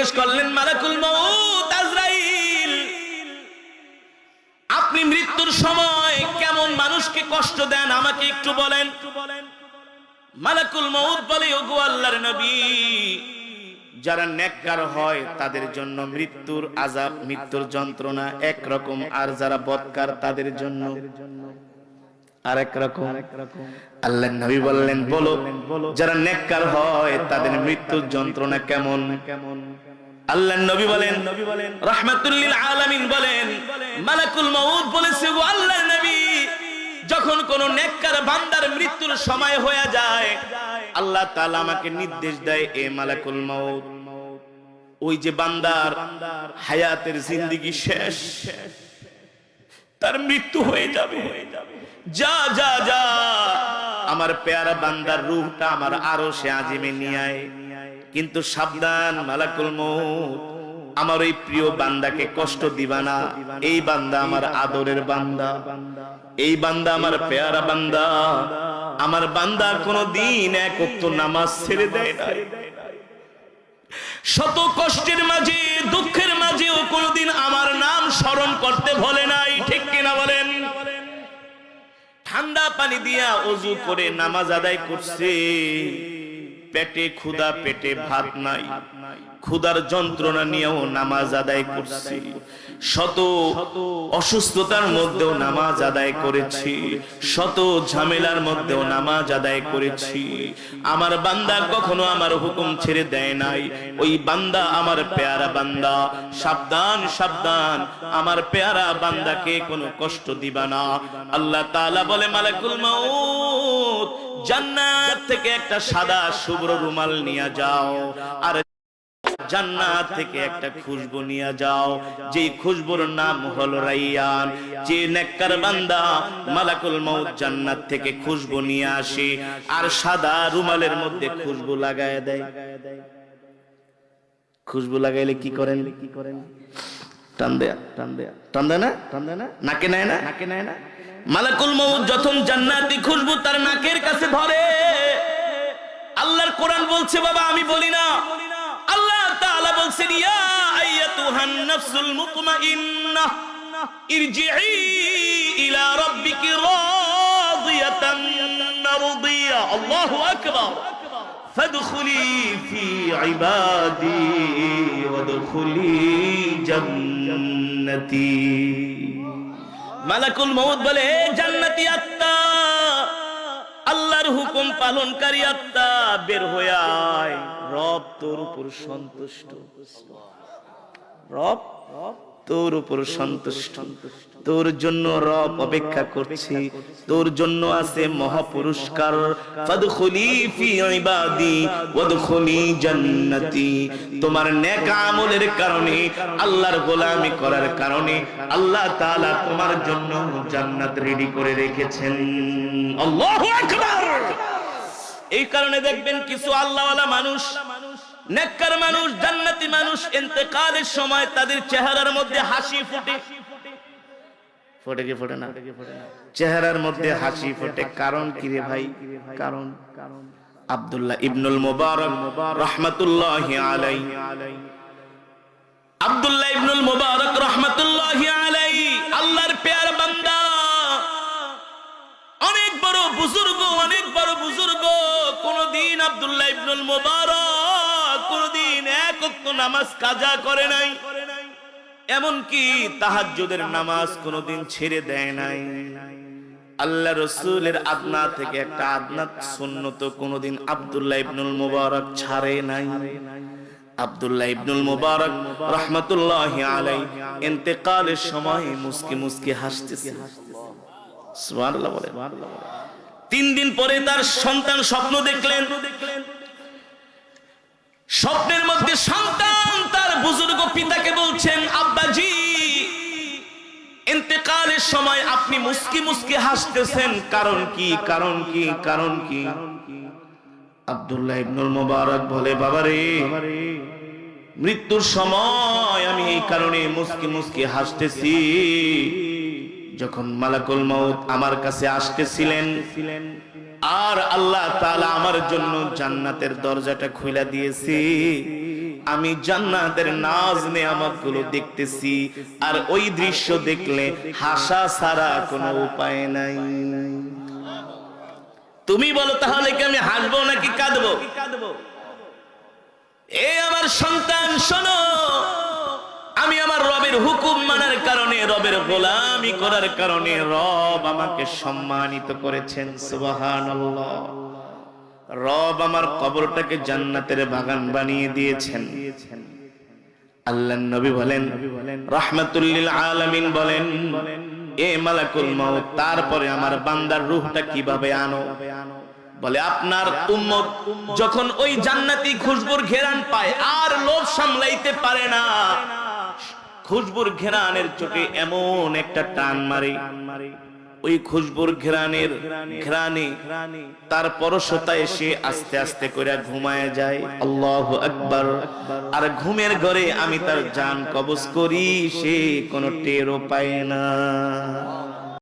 জিজ্ঞেস করলেন, মালাকুল মউত আপনি মৃত্যুর সময় কেমন মানুষকে কষ্ট দেন? আমাকে একটু বলেন। মালাকুল মউত বলে, ওগো আল্লাহর নবী, যারা নেককার হয়, তাদের জন্য মৃত্যুর আজাব মৃত্যুর যন্ত্রণা একরকম, আর যারা বদকার তাদের জন্য আরেক রকম। আল্লাহ নবী বললেন, বলো, যারা নেককার হয়, তাদের মৃত্যুর যন্ত্রণা কেমন কেমন? আল্লাহ নবী বলেন, রাহমাতুল্লিল আলামিন বলেন, মালাকুল মাউত বলেছে, ও আল্লাহ নবী, যখন কোন নেককার বান্দার মৃত্যুর সময় হয়ে যায়, আল্লাহ তাআলা আমাকে নির্দেশ দেয়, এ মালাকুল মাউত, ওই যে বান্দার হায়াতের জিন্দেগি শেষ, তার মৃত্যু হয়ে যাবে। যা যা যা, আমার পেয়ারা বান্দার রূহটা আমার আরও সে আজিমে নিয়ে আয়। কিন্তু সাবধান, মালাকুল মউত। আমার ওই প্রিয় বান্দাকে কষ্ট দিবা না। এই বান্দা আমার আদরের বান্দা। এই বান্দা আমার পেয়ারা বান্দা। আমার বান্দা কোনো দিন এক উক্ত নামাজ ছেড়ে দেয় না শত কষ্টের মাঝে, দুঃখের মাঝেও কোনোদিন আমার নাম স্মরণ করতে ভোলে নাই। ঠিক কিনা বলেন? ঠান্ডা পানি দিয়া অজু করে নামাজ আদায় করছে। পেটে ক্ষুধা, পেটে ভাত নাই। ক্ষুধার যন্ত্রণা নিয়েও নামাজ আদায় করছি। শত অসুস্থতার মধ্যেও নামাজ আদায় করেছি। শত ঝামেলার মধ্যেও নামাজ আদায় করেছি। আমার বান্দা কখনো আমার হুকুম ছেড়ে দেয় নাই। ওই বান্দা আমার পেয়ারা বান্দা। সাবধান সাবধান। আমার পেয়ারা বান্দাকে কোনো কষ্ট দিবা না। আল্লাহ তাআলা বলে, মালাকুল মাউত। থেকে একটা সাদা শুভ্র রুমাল নিয়ে যাও আর জান্নাত থেকে একটা খুশবু নিয়ে যাও। খুশবুর নাম হলো রাইয়ান। যে নেককার বান্দা মালাকুল মউত জান্নাত থেকে খুশবু নিয়ে আসে আর সাদা রুমালের মধ্যে খুশবু লাগায় দেয়। খুশবু লাগাইলে কি করেন কি করেন? টান দেয়া টান দেয়া। টান দেয় না? টান দেয় না? নাকে নেয় না? নাকে নেয় না? মালাকুল মউত যখন জান্নাতি খুশবু তার নাকের কাছে ধরে আল্লাহর কোরআন বলছে বাবা আমি বলি না আল্লাহ তাআলা বলছেন ইয়া আইয়াতুহান নাফসুল মুতমাইন্নাহ ইরজিই ইলা রাব্বিকি রাদিয়াতান মারদিয়া আল্লাহু আকবার فادخلي في عبادي وادخلي جنتي মালাকুল মউত বলে "হে জান্নাতি আত্মা আল্লাহর হুকুম পালনকারী আত্মা বের হয়ে আয়। রব তোর উপর সন্তুষ্ট। রব তোর উপর সন্তুষ্ট। তোর জন্য রব অপেক্ষা করছি। তোর জন্য আছে মহাপুরস্কার। ফাদখুলি ফি ইবাদি, ওয়াদখুলি জান্নাতি। তোমার নেক আমলের কারণে, আল্লাহর গোলামি করার কারণে আল্লাহ তাআলা তোমার জন্য জান্নাত রেডি করে রেখেছেন। আল্লাহু আকবার! এই কারণে দেখবেন কিছু আল্লাহওয়ালা মানুষ নেককার মানুষ জান্নাতি মানুষ ইন্তেকালের সময় তাদের চেহারার মধ্যে হাসি ফুটে। ফোটে কি ফোটে না? চেহারার মধ্যে হাসি ফোটে। কারণ কি রে ভাই? কারণ আব্দুল্লাহ ইবনুল মুবারক রহমাতুল্লাহ আলাই আব্দুল্লাহ ইবনুল মুবারক রহমাতুল্লাহ আলাই আল্লাহর পেয়ার বান্দা। অনেক বড় বুজুর্গ অনেক বড় বুজুর্গ। কোনদিন আব্দুল্লাহ ইবনুল মুবারক কোনদিন নামাজ কাজা করে নাই। তাহাজ্জুদের নামাজ কোনদিন ছেড়ে দেয় নাই। আল্লাহ রসুলের আদনা থেকে একটা আদনা কোনদিন আব্দুল্লাহ ইবনুল মুবারক ছাড়ে নাই। আব্দুল্লাহ ইবনুল মুবারক আলাই ইন্তেকালের সময় মুস্কি মুস্কি হাসতেছে। তিন দিন পরে তার সন্তান স্বপ্ন দেখলেন। স্বপ্নের মধ্যে সন্তান তার বুজুর্গ পিতাকে বলছেন, আব্বাজি, ইন্তেকালের সময় আপনি মুস্কি মুস্কি হাসতেছেন। কারণ কি কারণ কি কারণ কি? আব্দুল্লাহ ইবনুল মুবারক বলে বাবা রে মৃত্যুর সময় আমি এই কারণে মুস্কি মুস্কি হাসতেছি। যখন মালাকুল মাউত আমার কাছে আসতেছিলেন আর আল্লাহ তাআলা আমার জন্য জান্নাতের দরজাটা খুলে দিয়েছি। আমি জান্নাতের নাজ নেয়ামতগুলো দেখতেছি, আর ওই দৃশ্য দেখলে হাসা ছাড়া কোনো উপায় নাই। তুমি বলো তাহলে কি আমি হাসবো নাকি কাঁদবো কাঁদবো? এ আমার সন্তান, শোনো। আমি আমার রবের হুকুম মানার কারণে, রবের গোলামি করার কারণে রব আমাকে সম্মানিত করেছেন, সুবহানাল্লাহ। রব আমার কবরটাকে জান্নাতের বাগান বানিয়ে দিয়েছেন। আল্লাহ নবী বলেন বলেন, এ মালাকুল তারপরে আমার বান্দার রূহটা কীভাবে আনো? বলে, আপনার উম্মত যখন ওই জান্নাতি খুশবুর ঘেরান পায়, আর লোভ সামলাইতে পারে না। খুশবুর ঘেরানের চোখে এমন একটা টান মারে। ওই খুশবুর ঘেরানের ঘেরানে তার পরশতায় সে আস্তে আস্তে করে ঘুমায় যায়। আল্লাহ আকবর। আর ঘুমের ঘরে আমি তার জান কবজ করি, সে কোনো টেরও পায় না।